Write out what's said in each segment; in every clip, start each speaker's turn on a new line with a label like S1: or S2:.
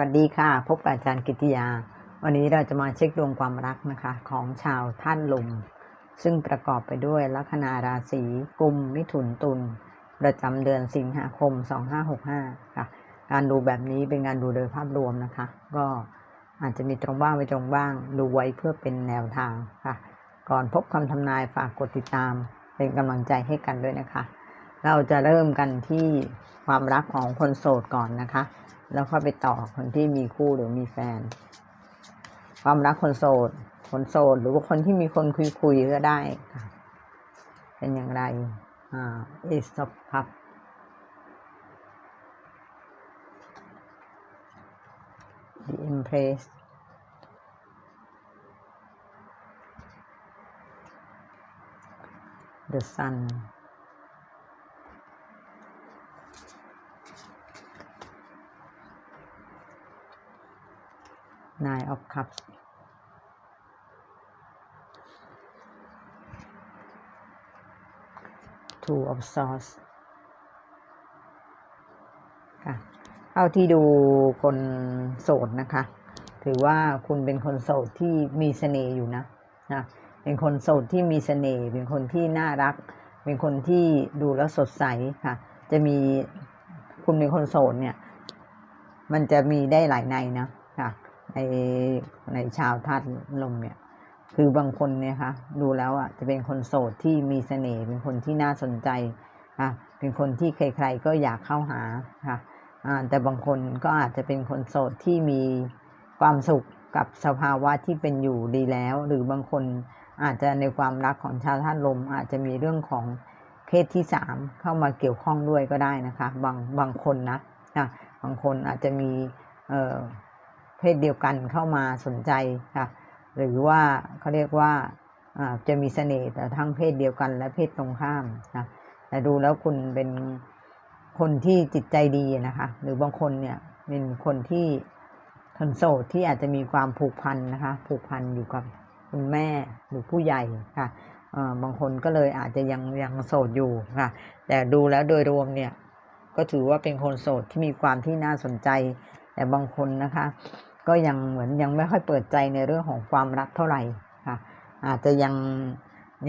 S1: วัสดีค่ะ พบกับอาจารย์กิติยา วันนี้เราจะมาเช็คดวงความรักนะคะ ของชาวท่านลุม ซึ่งประกอบไปด้วยลัคนาราศีกุมมิถุนตุลประจำเดือนสิงหาคม 2565 ค่ะ การดูแบบนี้เป็นการดูโดยภาพรวมนะคะ ก็อาจจะมีตรงบ้างไม่ตรงบ้าง ดูไว้เพื่อเป็นแนวทางค่ะ ก่อนพบคำทำนายฝากกดติดตาม เป็นกำลังใจให้กันด้วยนะคะ เราจะเริ่มกันที่ความรักของคนโสดก่อนนะคะ แล้วค่อยไปต่อคนที่มีคู่หรือมีแฟน ความรักคนโสด คนโสดหรือว่าคนที่มีคนคุยคุยๆก็ได้ค่ะ เป็นอย่างไรอ่า Ace of Cup The Empress The Sun Nine of Cups Two of Swords ค่ะเท่าที่ดูคนโสดนะคะ ถือว่าคุณเป็นคนโสดที่มีเสน่ห์อยู่นะนะ เป็นคนโสดที่มีเสน่ห์ เป็นคนที่น่ารัก เป็นคนที่ดูแล้วสดใสค่ะ จะมีคุณเป็นคนโสดเนี่ย มันจะมีได้หลายในนะค่ะ ในในชาวธาตุลมเนี่ยคือบางคนเนี่ยค่ะดูแล้วอะจะเป็นคนโสดที่มีเสน่ห์เป็นคนที่น่าสนใจค่ะเป็นคนที่ใครๆก็อยากเข้าหาค่ะอ่าแต่บางคนก็อาจจะเป็นคนโสดที่มีความสุขกับสภาวะที่เป็นอยู่ดีแล้ว หรือบางคนอาจจะในความรักของชาวธาตุลม อาจจะมีเรื่องของเพศที่สามเข้ามาเกี่ยวข้องด้วยก็ได้นะคะ บางบางคนนะนะบางคนอาจจะมี เพศเดียวกันเข้ามาสนใจค่ะ หรือว่าเขาเรียกว่าจะมีเสน่ห์แต่ทั้งเพศเดียวกัน และเพศตรงข้ามนะแต่ดูแล้วคุณเป็นคนที่จิตใจดีนะคะ หรือบางคนเนี่ยเป็นคนที่คนโสดที่อาจจะมีความผูกพันนะคะ ผูกพันอยู่กับคุณแม่หรือผู้ใหญ่ค่ะบางคนก็เลยอาจจะยังยังโสดอยู่ค่ะ แต่ดูแล้วโดยรวมเนี่ยก็ถือว่าเป็นคนโสดที่มีความที่น่าสนใจ แต่บางคนนะคะ ก็ยังเหมือนยังไม่ค่อยเปิดใจในเรื่องของความรักเท่าไหร่ค่ะ อาจจะยัง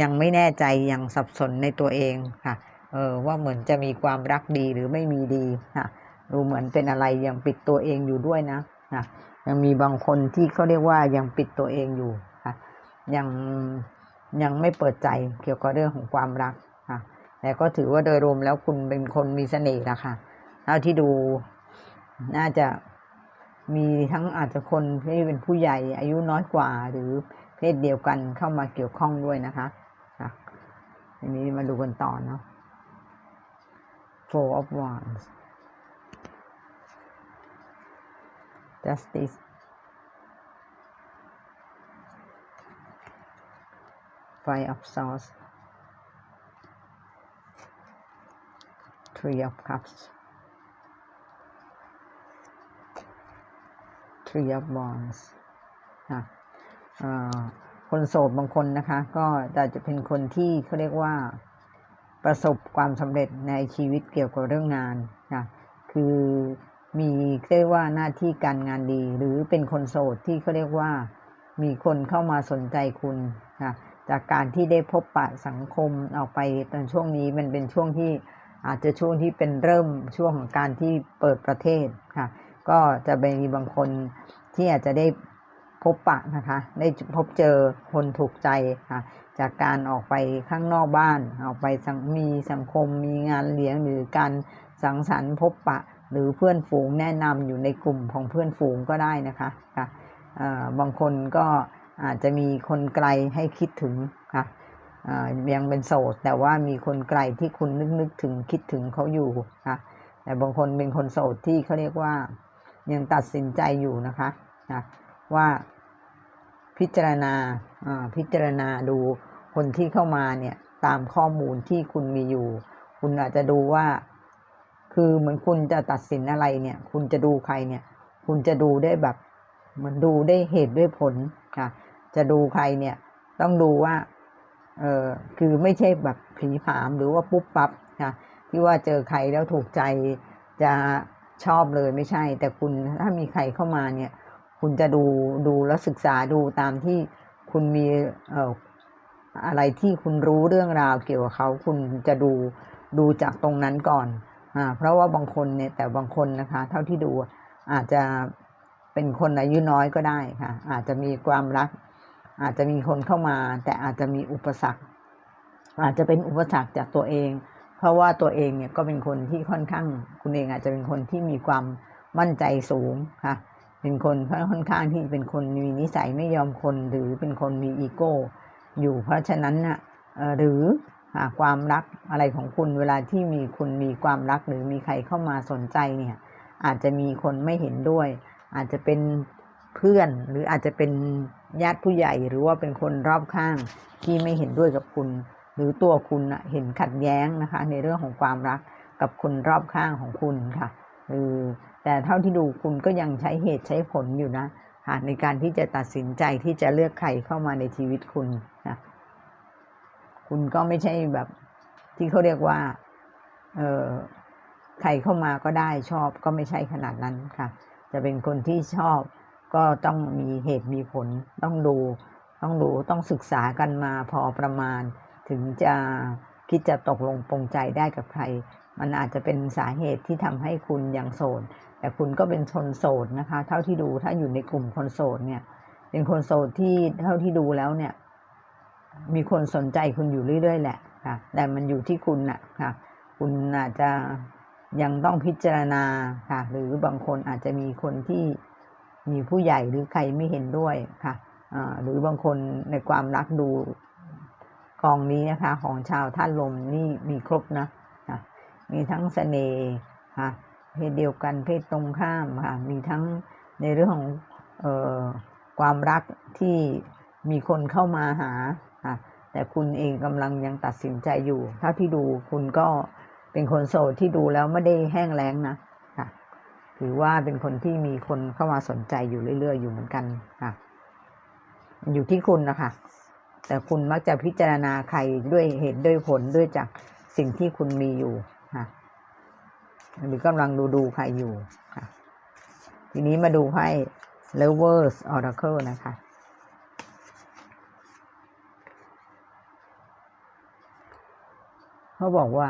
S1: ยังไม่แน่ใจยังสับสนในตัวเองค่ะเออว่าเหมือนจะมีความรักดีหรือไม่มีดีค่ะดูเหมือนเป็นอะไรยังปิดตัวเองอยู่ด้วยนะนะยังมีบางคนที่เขาเรียกว่ายังปิดตัวเองอยู่ค่ะยังยังไม่เปิดใจเกี่ยวกับเรื่องของความรักค่ะแต่ก็ถือว่าโดยรวมแล้วคุณเป็นคนมีเสน่ห์นะค่ะเท่าที่ดูน่าจะ มีทั้งอาจจะคนที่เป็นผู้ใหญ่อายุน้อยกว่า หรือเพศเดียวกันเข้ามาเกี่ยวข้องด้วยนะคะค่ะทีนี้มาดูกันต่อเนาะ Four of Wands Justice Five of Swords Three of Cups Three of Wands ค่ะคนโสดบางคนนะคะ ก็อาจจะเป็นคนที่เขาเรียกว่าประสบความสำเร็จในชีวิตเกี่ยวกับเรื่องงานนะคือมีเรียกว่าหน้าที่การงานดี หรือเป็นคนโสดที่เขาเรียกว่ามีคนเข้ามาสนใจคุณนะจากการที่ได้พบปะสังคมออกไปตอนช่วงนี้มันเป็นช่วงที่อาจจะช่วงที่เป็นเริ่มช่วงของการที่เปิดประเทศค่ะ ก็จะมีบางคนที่อาจจะได้พบปะนะคะ ได้พบเจอคนถูกใจค่ะ จากการออกไปข้างนอกบ้าน ออกไปสังมีสังคม มีงานเลี้ยงหรือการสังสรรค์พบปะ หรือเพื่อนฝูงแนะนำอยู่ในกลุ่มของเพื่อนฝูงก็ได้นะคะค่ะบางคนก็อาจจะมีคนไกลให้คิดถึงค่ะยังเป็นโสด แต่ว่ามีคนไกลที่คุณนึกนึกถึงคิดถึงเขาอยู่ค่ะแต่บางคนเป็นคนโสดที่เขาเรียกว่า ยังตัดสินใจอยู่นะคะนะว่าพิจารณาพิจารณาดูคนที่เข้ามาเนี่ยตามข้อมูลที่คุณมีอยู่ คุณอาจจะดูว่า คือเหมือนคุณจะตัดสินอะไรเนี่ย คุณจะดูใครเนี่ย คุณจะดูได้แบบเหมือนดูได้เหตุด้วยผลค่ะ จะดูใครเนี่ย ต้องดูว่าเออคือไม่ใช่แบบผีผามหรือว่าปุ๊บปั๊บค่ะที่ว่าเจอใครแล้วถูกใจจะ ชอบเลยไม่ใช่ แต่คุณถ้ามีใครเข้ามาเนี่ย คุณจะดูดูแล้วศึกษาดูตามที่คุณมีเอ่ออะไรที่คุณรู้เรื่องราวเกี่ยวกับเขาคุณจะดูดูจากตรงนั้นก่อนอ่าเพราะว่าบางคนเนี่ยแต่บางคนนะคะ เท่าที่ดูอาจจะเป็นคนอายุน้อยก็ได้ค่ะ อาจจะมีความรัก อาจจะมีคนเข้ามา แต่อาจจะมีอุปสรรค อาจจะเป็นอุปสรรคจากตัวเอง ราะว่าตัวเองเนี่ยก็เป็นคนที่ค่อนข้าง คุณเองอาจจะเป็นคนที่มีความมั่นใจสูงค่ะเป็นคนค่อนข้างที่เป็นคนมีนิสัยไม่ยอมคนหรือเป็นคนมีอีโก้ อยู่เพราะฉะนั้นน่ะเอ่อหรือหาความรักอะไรของคุณเวลาที่มีคุณมีความรักหรือมีใครเข้ามาสนใจเนี่ยอาจจะมีคนไม่เห็นด้วย อาจจะเป็นเพื่อนหรืออาจจะเป็นญาติผู้ใหญ่หรือว่าเป็นคนรอบข้างที่ไม่เห็นด้วยกับคุณ หรือตัวคุณนะเห็นขัดแย้งนะคะ ในเรื่องของความรักกับคนรอบข้างของคุณค่ะเออแต่เท่าที่ดูคุณก็ยังใช้เหตุใช้ผลอยู่นะค่ะในการที่จะตัดสินใจที่จะเลือกใครเข้ามาในชีวิตคุณนะคุณก็ไม่ใช่แบบที่เขาเรียกว่าเออใครเข้ามาก็ได้ชอบก็ไม่ใช่ขนาดนั้นค่ะ จะเป็นคนที่ชอบก็ต้องมีเหตุมีผล ต้องดู ต้องดูต้องศึกษากันมาพอประมาณ ถึงจะคิดจะตกลงปรงใจได้กับใคร มันอาจจะเป็นสาเหตุที่ทำให้คุณยังโสด แต่คุณก็เป็นคนโสดนะคะ เท่าที่ดูถ้าอยู่ในกลุ่มคนโสดเนี่ย เป็นคนโสดที่เท่าที่ดูแล้วเนี่ย มีคนสนใจคุณอยู่เรื่อยๆแหละค่ะ แต่มันอยู่ที่คุณนะค่ะ คุณอาจจะยังต้องพิจารณาค่ะ หรือบางคนอาจจะมีคนที่มีผู้ใหญ่หรือใครไม่เห็นด้วยค่ะหรือบางคนในความรักดู กองนี้นะคะ ของชาวท่านลมนี่มีครบนะค่ะมีทั้งเสน่ห์ค่ะเพศเดียวกันเพศตรงข้ามค่ะมีทั้งในเรื่องของออความรักที่มีคนเข้ามาหาค่ะแต่คุณเองกำลังยังตัดสินใจอยู่ เท่าที่ดูคุณก็เป็นคนโสดที่ดูแล้วไม่ได้แห้งแล้งนะค่ะถือว่าเป็นคนที่มีคนเข้ามาสนใจอยู่เรื่อย ๆ อยู่เหมือนกันค่ะ อยู่ที่คุณนะคะ แต่คุณมักจะพิจารณาใครด้วยเหตุด้วยผลด้วยจากสิ่งที่คุณมีอยู่ค่ะหรือกำลังดูดูใครอยู่ค่ะ ทีนี้มาดูไพ่ Lovers Oracle นะคะเขาบอกว่า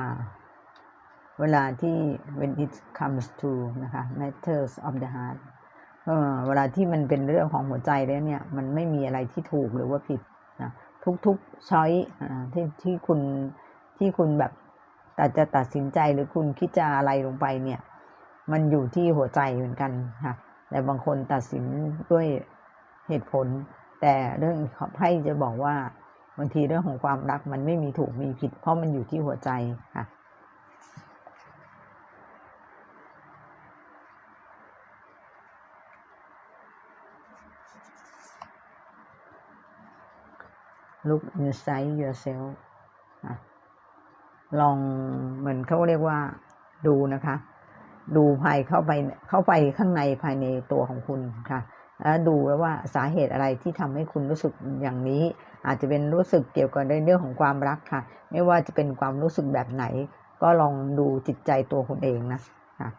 S1: เวลาที่ when it comes to นะคะ matters of the heart เออเวลาที่มันเป็นเรื่องของหัวใจแล้วเนี่ย มันไม่มีอะไรที่ถูกหรือว่าผิดนะ ทุกๆช้อยที่ที่คุณที่คุณแบบตัดจะตัดสินใจหรือคุณคิดจะอะไรลงไปเนี่ย มันอยู่ที่หัวใจเหมือนกันค่ะแต่บางคนตัดสินด้วยเหตุผล แต่เรื่องไพ่จะบอกว่าบางทีเรื่องของความรักมันไม่มีถูกมีผิด เพราะมันอยู่ที่หัวใจค่ะ look inside yourself ลองเหมือนเขาเรียกว่าดูนะคะ ดูภายเข้าไปเข้าไปข้างในภายในตัวของคุณค่ะ แล้วดูแล้วว่าสาเหตุอะไรที่ทำให้คุณรู้สึกอย่างนี้ อาจจะเป็นรู้สึกเกี่ยวกับในเรื่องของความรักค่ะ ไม่ว่าจะเป็นความรู้สึกแบบไหน ก็ลองดูจิตใจตัวคุณเองนะค่ะ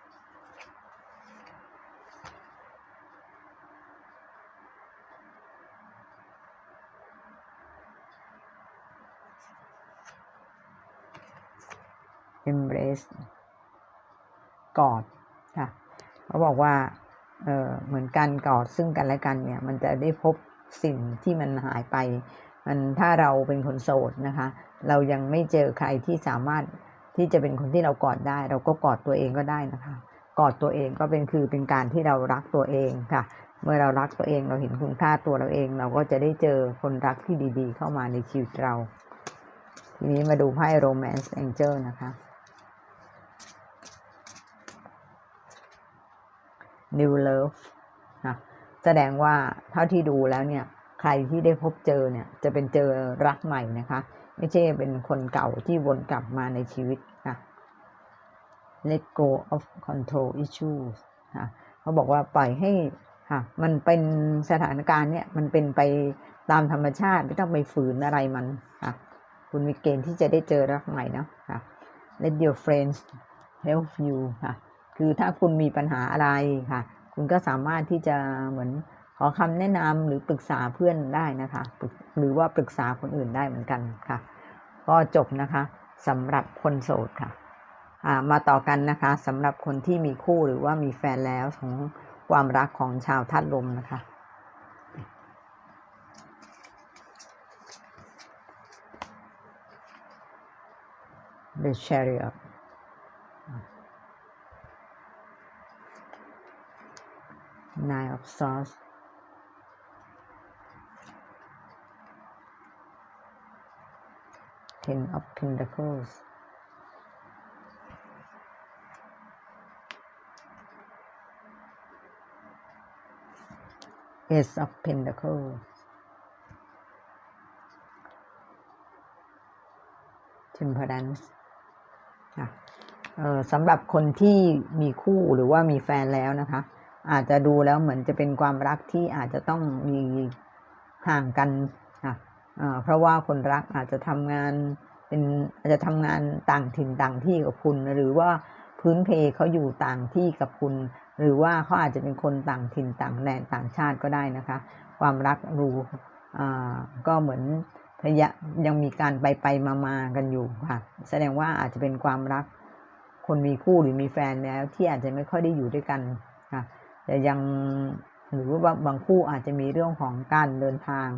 S1: embrace กอดค่ะเขาบอกว่าเเหมือนการกอดซึ่งกันและกันเนี่ย มันจะได้พบสิ่งที่มันหายไป มันถ้าเราเป็นคนโสดนะคะ เรายังไม่เจอใครที่สามารถที่จะเป็นคนที่เรากอดได้ เราก็กอดตัวเองก็ได้นะคะ กอดตัวเองก็เป็นคือเป็นการที่เรารักตัวเองค่ะ เมื่อเรารักตัวเองเราเห็นคุณค่าตัวเราเอง เราก็จะได้เจอคนรักที่ดี ๆ เข้ามาในชีวิตเรา ทีนี้มาดูไพ่ romance angel นะคะ new love นะแสดงว่าเท่าที่ดูแล้วเนี่ยใครที่ได้พบเจอเนี่ยจะเป็นเจอรักใหม่นะคะ ไม่ใช่เป็นคนเก่าที่วนกลับมาในชีวิตค่ะ let go of control issues ค่ะเขาบอกว่าปล่อยให้ค่ะมันเป็นสถานการณ์เนี่ยมันเป็นไปตามธรรมชาติไม่ต้องไปฝืนอะไรมันค่ะคุณมีเกณฑ์ที่จะได้เจอรักใหม่นะค่ะ let your friends help you ค่ะ คือถ้าคุณมีปัญหาอะไรค่ะ คุณก็สามารถที่จะเหมือนขอคำแนะนำหรือปรึกษาเพื่อนได้นะคะ หรือว่าปรึกษาคนอื่นได้เหมือนกันค่ะ ก็จบนะคะสำหรับคนโสดค่ะมาต่อกันนะคะสำหรับคนที่มีคู่หรือว่ามีแฟนแล้วของความรักของชาวทัดลมนะคะ The Chariot Nine of Swords Ten of Pentacles Ace of Pentacles Temperance ค่ะเอ่อสำหรับคนที่มีคู่หรือว่ามีแฟนแล้วนะคะ อาจจะดูแล้วเหมือนจะเป็นความรักที่อาจจะต้องมีห่างกันค่ะเพราะว่าคนรักอาจจะทำงานเป็นอาจจะทำงานต่างถิ่นต่างที่กับคุณ หรือว่าพื้นเพเขาอยู่ต่างที่กับคุณ หรือว่าเขาอาจจะเป็นคนต่างถิ่นต่างแดนต่างชาติก็ได้นะคะ ความรักรู้ก็เหมือนพยะยังมีการไปไปมามากันอยู่ค่ะ แสดงว่าอาจจะเป็นความรักคนมีคู่หรือมีแฟนแล้วที่อาจจะไม่ค่อยได้อยู่ด้วยกันค่ะ แต่ยังหรือว่าบางคู่อาจจะมีเรื่องของการเดินทาง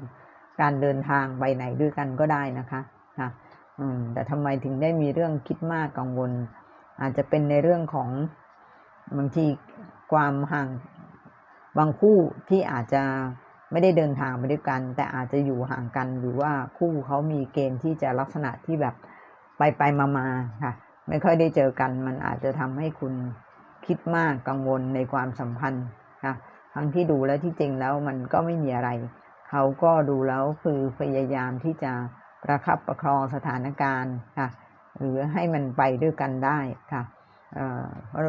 S1: การเดินทางไปไหนด้วยกันก็ได้นะคะค่ะอืมแต่ทำไมถึงได้มีเรื่องคิดมากกังวล อาจจะเป็นในเรื่องของบางทีความห่างบางคู่ที่อาจจะไม่ได้เดินทางไปด้วยกัน แต่อาจจะอยู่ห่างกันหรือว่าคู่เขามีเกณฑ์ที่จะลักษณะที่แบบไปไปมามาค่ะ ไม่ค่อยได้เจอกัน มันอาจจะทำให้คุณ คิดมากกังวลในความสัมพันธ์ค่ะทั้งที่ดูแล้วที่จริงแล้วมันก็ไม่มีอะไร เขาก็ดูแล้วคือพยายามที่จะประคับประคองสถานการณ์ค่ะหรือให้มันไปด้วยกันได้ค่ะเอ่อเพราะ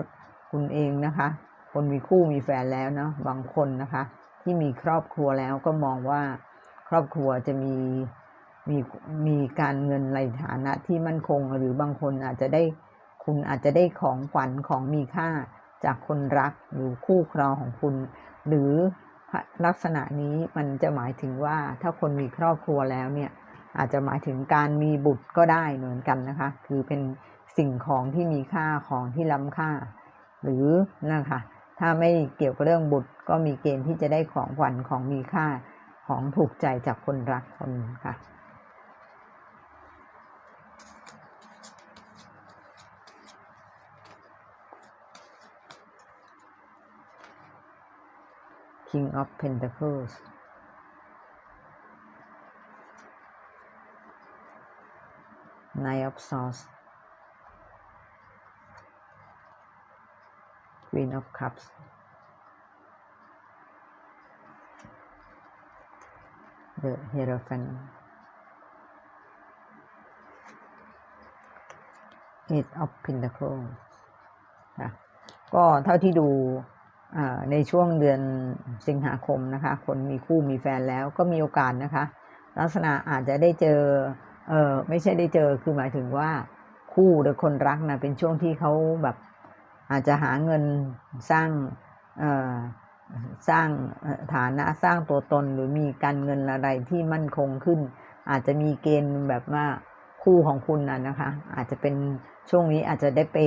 S1: คุณเองนะคะ คนมีคู่มีแฟนแล้วเนาะบางคนนะคะ ที่มีครอบครัวแล้วก็มองว่าครอบครัวจะมีมีมีการเงินในฐานะที่มั่นคง หรือบางคนอาจจะได้ คุณอาจจะได้ของขวัญของมีค่าจากคนรักหรือคู่ครองของคุณ หรือลักษณะนี้มันจะหมายถึงว่าถ้าคนมีครอบครัวแล้วเนี่ยอาจจะหมายถึงการมีบุตรก็ได้เหมือนกันนะคะ คือเป็นสิ่งของที่มีค่าของที่ล้ำค่า หรือนะคะถ้าไม่เกี่ยวกับเรื่องบุตรก็มีเกณฑ์ที่จะได้ของขวัญของมีค่าของถูกใจจากคนรักคนค่ะ King of Pentacles Knight of Swords Queen of Cups The Hierophant Eight of Pentacles ค่ะก็เท่าที่ดู ในช่วงเดือนสิงหาคมนะคะ คนมีคู่มีแฟนแล้วก็มีโอกาสนะคะ ลักษณะอาจจะได้เจอเออไม่ใช่ได้เจอคือหมายถึงว่าคู่หรือคนรักนะเป็นช่วงที่เขาแบบอาจจะหาเงินสร้างเออสร้างฐานะสร้างตัวตนหรือมีการเงินอะไรที่มั่นคงขึ้น อาจจะมีเกณฑ์แบบว่าคู่ของคุณนะนะคะ อาจจะเป็นช่วงนี้อาจจะได้เป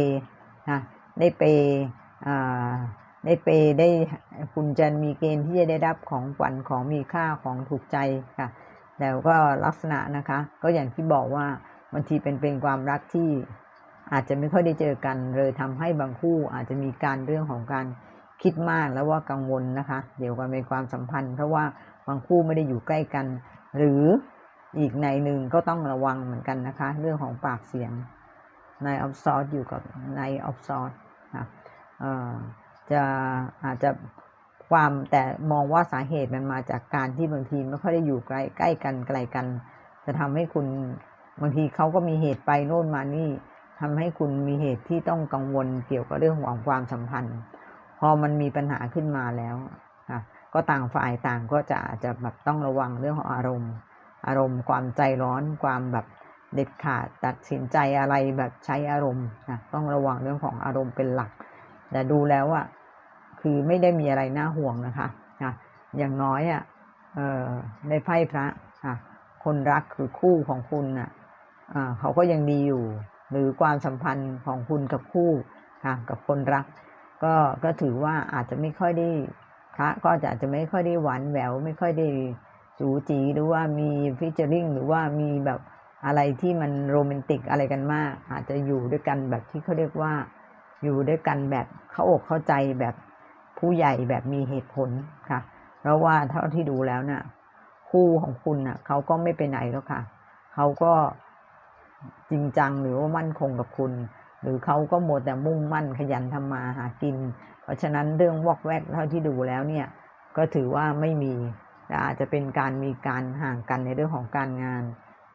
S1: นะได้เป ได้เปได้คุณจะมีเกณฑ์ที่จะได้รับของขวัญของมีค่าของถูกใจค่ะ แล้วก็ลักษณะนะคะ ก็อย่างที่บอกว่าบางทีเป็นเป็นความรักที่อาจจะไม่ค่อยได้เจอกันเลยทำให้บางคู่อาจจะมีการเรื่องของการคิดมากแล้วว่ากังวลนะคะ เดี๋ยวกันในความสัมพันธ์ เพราะว่าบางคู่ไม่ได้อยู่ใกล้กัน หรืออีกในหนึ่งก็ต้องระวังเหมือนกันนะคะ เรื่องของปากเสียงในออฟซอร์อยู่กับในออฟซอร์ค่ะ จะอาจจะความแต่มองว่าสาเหตุมันมาจากการที่บางทีไม่ค่อยได้อยู่ใกล้ใกล้กันไกลกัน จะทำให้คุณบางทีเขาก็มีเหตุไปโน่นมานี่ทำให้คุณมีเหตุที่ต้องกังวลเกี่ยวกับเรื่องของความสัมพันธ์ พอมันมีปัญหาขึ้นมาแล้วค่ะก็ต่างฝ่ายต่างก็จะอาจจะแบบต้องระวังเรื่องของอารมณ์ อารมณ์ ความใจร้อนความแบบเด็ดขาดตัดสินใจอะไรแบบใช้อารมณ์นะต้องระวังเรื่องของอารมณ์เป็นหลัก แต่ดูแล้วอะคือไม่ได้มีอะไรน่าห่วงนะคะค่ะอย่างน้อยอะเอ่อในไพ่พระค่ะคนรักคือคู่ของคุณน่ะอ่าเขาก็ยังดีอยู่ หรือความสัมพันธ์ของคุณกับคู่ค่ะกับคนรัก ก็ก็ถือว่าอาจจะไม่ค่อยได้พระก็อาจจะไม่ค่อยได้หวานแหวว ไม่ค่อยได้จูจีหรือว่ามีฟิชเจอริงหรือว่ามีแบบอะไรที่มันโรแมนติกอะไรกันมาก อาจจะอยู่ด้วยกันแบบที่เขาเรียกว่า อยู่ด้วยกันแบบเข้าอกเข้าใจแบบผู้ใหญ่แบบมีเหตุผลค่ะ เพราะว่าเท่าที่ดูแล้วน่ะคู่ของคุณน่ะเขาก็ไม่ไปไหนแล้วค่ะ เขาก็จริงจังหรือว่ามั่นคงกับคุณ หรือเขาก็หมดแต่มุ่งมั่นขยันทำมาหากิน เพราะฉะนั้นเรื่องวอกแวกเท่าที่ดูแล้วเนี่ยก็ถือว่าไม่มีแต่อาจจะเป็นการมีการห่างกันในเรื่องของการงาน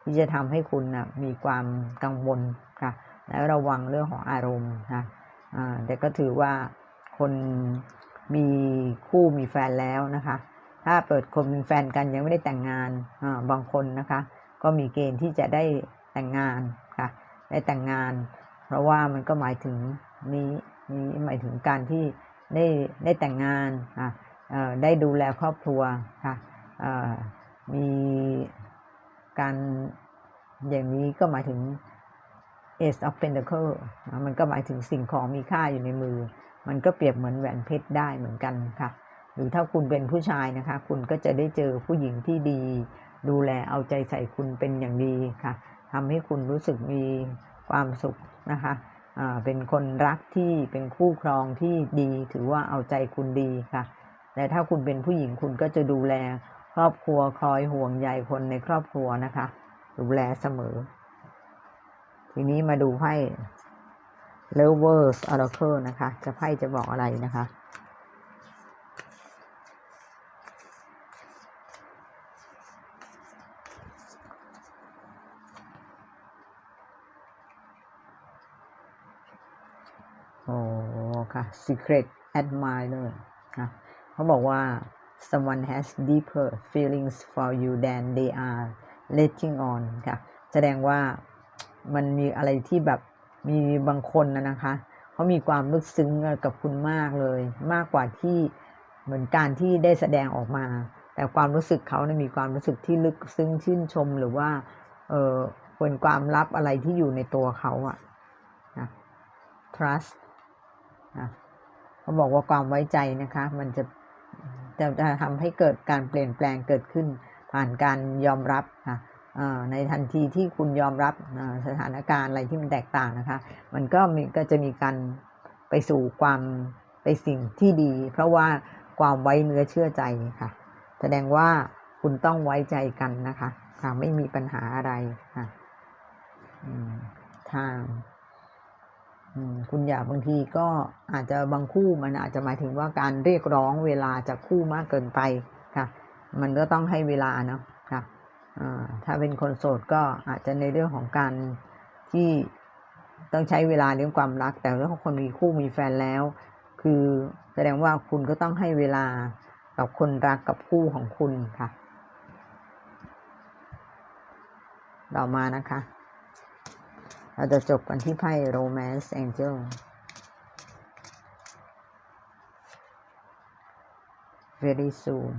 S1: ที่จะทำให้คุณนะมีความกังวลค่ะแล้วระวังเรื่องของอารมณ์ค่ะ แต่ก็ถือว่าคนมีคู่มีแฟนแล้วนะคะ ถ้าเปิดคนเป็นแฟนกันยังไม่ได้แต่งงานบางคนนะคะ ก็มีเกณฑ์ที่จะได้แต่งงานค่ะได้แต่งงาน เพราะว่ามันก็หมายถึงนี้นี้หมายถึงการที่ได้ได้แต่งงานอะได้ดูแลครอบครัวค่ะมีการอย่างนี้ก็หมายถึง Ace of Pentacle นะมันก็หมายถึงสิ่งของมีค่าอยู่ในมือ มันก็เปรียบเหมือนแหวนเพชรได้เหมือนกันค่ะ หรือถ้าคุณเป็นผู้ชายนะคะ คุณก็จะได้เจอผู้หญิงที่ดี ดูแลเอาใจใส่คุณเป็นอย่างดีค่ะทำให้คุณรู้สึกมีความสุขนะคะเป็นคนรักที่เป็นคู่ครองที่ดี ถือว่าเอาใจคุณดีค่ะ แต่ถ้าคุณเป็นผู้หญิงคุณก็จะดูแลครอบครัวคอยห่วงใยคนในครอบครัวนะคะ ดูแลเสมอ ทีนี้มาดูไพ่ Lovers Oracle นะคะ จะไพ่จะบอกอะไรนะคะโอ้ค่ะ Secret Admirer นะเขาบอกว่า someone has deeper feelings for you than they are letting on ค่ะ แสดงว่า มันมีอะไรที่แบบมีบางคนนะนะคะเขามีความลึกซึ้งกับคุณมากเลย มากกว่าที่เหมือนการที่ได้แสดงออกมา แต่ความรู้สึกเขาเนี่ยมีความรู้สึกที่ลึกซึ้งชื่นชมหรือว่าเออเป็นความลับอะไรที่อยู่ในตัวเขาอะนะ trust นะเขาบอกว่าความไว้ใจนะคะ มันจะจะจะทำให้เกิดการเปลี่ยนแปลงเกิดขึ้นผ่านการยอมรับค่ะ ในทันทีที่คุณยอมรับสถานการณ์อะไรที่มันแตกต่างนะคะ มันก็มีก็จะมีการไปสู่ความไปสิ่งที่ดี เพราะว่าความไว้เนื้อเชื่อใจค่ะ แสดงว่าคุณต้องไว้ใจกันนะคะค่ะไม่มีปัญหาอะไรค่ะทางคุณอย่าบางทีก็อาจจะบางคู่มันอาจจะหมายถึงว่าการเรียกร้องเวลาจากคู่มากเกินไปค่ะ มันก็ต้องให้เวลาเนาะ ถ้าเป็นคนโสดก็อาจจะในเรื่องของการที่ต้องใช้เวลาเรื่องความรัก แต่เรื่องของคนมีคู่มีแฟนแล้ว คือแสดงว่าคุณก็ต้องให้เวลากับคนรักกับคู่ของคุณค่ะ ต่อมานะคะ เราจะจบกันที่ไพ่ Romance Angel very soon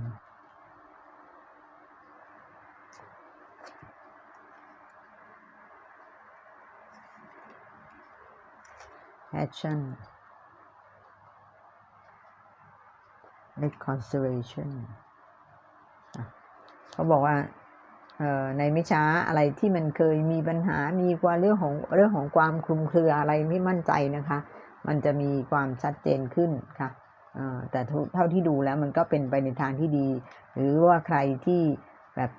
S1: action reconciliation เขาบอกว่าในไม่ช้าอะไรที่มันเคยมีปัญหา มีความเรื่องของเรื่องของความคลุมเครืออะไรไม่มั่นใจนะคะ มันจะมีความชัดเจนขึ้นค่ะแต่เท่าที่ดูแล้วมันก็เป็นไปในทางที่ดี หรือว่าใครที่แบบ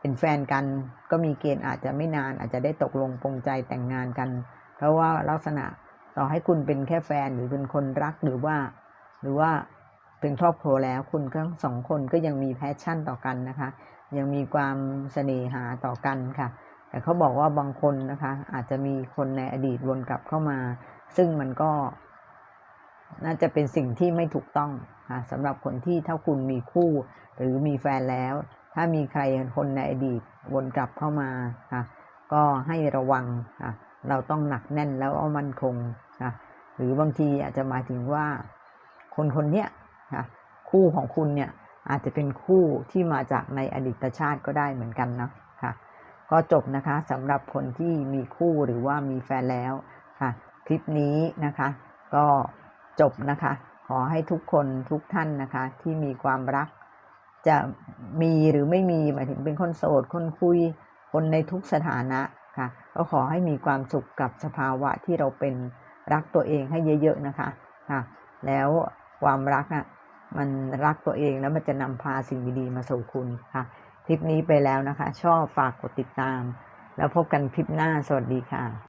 S1: เป็นแฟนกันก็มีเกณฑ์อาจจะไม่นานอาจจะได้ตกลงปรงใจแต่งงานกัน เพราะว่าลักษณะ ต่อให้คุณเป็นแค่แฟนหรือเป็นคนรักหรือว่า หรือว่าเป็นครอบครัวแล้วคุณทั้งสองคนก็ยังมีแพชชั่นต่อกันนะคะ ยังมีความเสน่หาต่อกันค่ะ แต่เขาบอกว่าบางคนนะคะ อาจจะมีคนในอดีตวนกลับเข้ามา ซึ่งมันก็ น่าจะเป็นสิ่งที่ไม่ถูกต้องค่ะสำหรับคนที่ถ้าคุณมีคู่ หรือมีแฟนแล้ว ถ้ามีใครคนในอดีตวนกลับเข้ามาค่ะ ก็ให้ระวังค่ะ เราต้องหนักแน่นแล้วเอามันคงค่ะรือบางทีอาจจะหมายถึงว่า คนคนเนี้ยค่ะคู่ของคุณเนี่ยอาจจะเป็นคู่ที่มาจากในอดีตชาติก็ได้เหมือนกันนะค่ะ ก็จบนะคะสำหรับคนที่มีคู่หรือว่ามีแฟนแล้วค่ะ คลิปนี้นะคะ ก็จบนะคะ ขอให้ทุกคนทุกท่านนะคะ ที่มีความรัก จะมีหรือไม่มีหมายถึงเป็นคนโสดคนคุยคนในทุกสถานะ ค่ะ ก็ขอให้มีความสุขกับสภาวะที่เราเป็นรักตัวเองให้เยอะ ๆ นะคะค่ะ แล้วความรักอะมันรักตัวเองแล้วมันจะนำพาสิ่งดีๆมาสู่คุณค่ะ คลิปนี้ไปแล้วนะคะ ชอบฝากกดติดตาม แล้วพบกันคลิปหน้าสวัสดีค่ะ